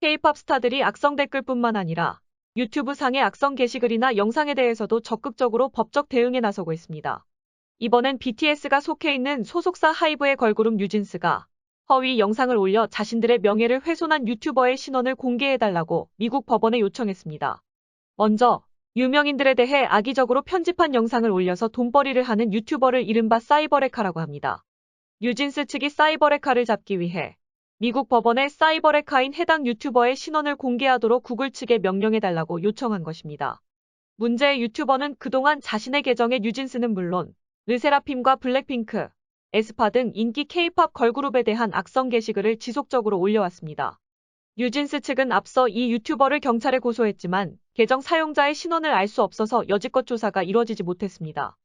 K-팝 스타들이 악성 댓글뿐만 아니라 유튜브 상의 악성 게시글이나 영상에 대해서도 적극적으로 법적 대응에 나서고 있습니다. 이번엔 BTS가 속해 있는 소속사 하이브의 걸그룹 뉴진스가 허위 영상을 올려 자신들의 명예를 훼손한 유튜버의 신원을 공개해달라고 미국 법원에 요청했습니다. 먼저 유명인들에 대해 악의적으로 편집한 영상을 올려서 돈벌이를 하는 유튜버를 이른바 사이버레카라고 합니다. 뉴진스 측이 사이버레카를 잡기 위해 미국 법원에 사이버레카인 해당 유튜버의 신원을 공개하도록 구글 측에 명령해달라고 요청한 것입니다. 문제의 유튜버는 그동안 자신의 계정에 뉴진스는 물론 르세라핌과 블랙핑크, 에스파 등 인기 K-팝 걸그룹에 대한 악성 게시글을 지속적으로 올려왔습니다. 뉴진스 측은 앞서 이 유튜버를 경찰에 고소했지만 계정 사용자의 신원을 알 수 없어서 여지껏 조사가 이뤄지지 못했습니다.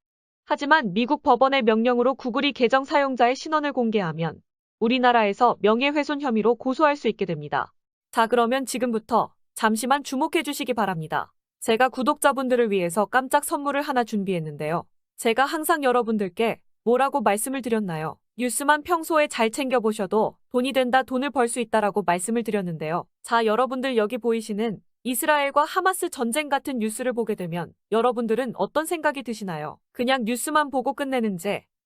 하지만 미국 법원의 명령으로 구글이 계정 사용자의 신원을 공개하면 우리나라에서 명예훼손 혐의로 고소할 수 있게 됩니다. 자, 그러면 지금부터 잠시만 주목해 주시기 바랍니다. 제가 구독자분들을 위해서 깜짝 선물을 하나 준비했는데요. 제가 항상 여러분들께 뭐라고 말씀을 드렸나요? 뉴스만 평소에 잘 챙겨보셔도 돈이 된다, 돈을 벌 수 있다라고 말씀을 드렸는데요. 자, 여러분들 여기 보이시는 이스라엘과 하마스 전쟁 같은 뉴스를 보게 되면 여러분들은 어떤 생각이 드시나요? 그냥 뉴스만 보고 끝내는지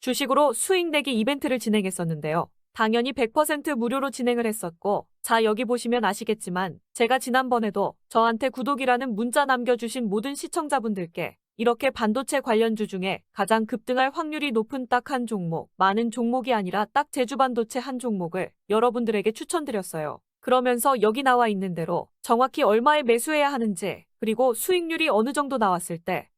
주식으로 수익 내기 이벤트를 진행했었는데요. 당연히 100% 무료로 진행을 했었고, 자, 여기 보시면 아시겠지만, 제가 지난번에도 저한테 구독이라는 문자 남겨주신 모든 시청자분들께 이렇게 반도체 관련주 중에 가장 급등할 확률이 높은 딱 한 종목, 많은 종목이 아니라 딱 제주 반도체 한 종목을 여러분들에게 추천드렸어요. 그러면서 여기 나와 있는 대로 정확히 얼마에 매수해야 하는지, 그리고 수익률이 어느 정도 나왔을 때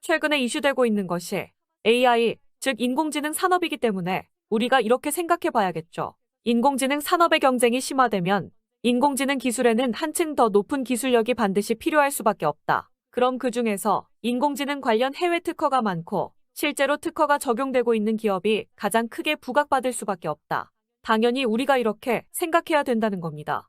최근에 이슈되고 있는 것이 AI 즉 인공지능 산업이기 때문에 우리가 이렇게 생각해 봐야겠죠. 인공지능 산업의 경쟁이 심화되면 인공지능 기술에는 한층 더 높은 기술력이 반드시 필요할 수밖에 없다. 그럼 그 중에서 인공지능 관련 해외 특허가 많고 실제로 특허가 적용되고 있는 기업이 가장 크게 부각받을 수밖에 없다. 당연히 우리가 이렇게 생각해야 된다는 겁니다.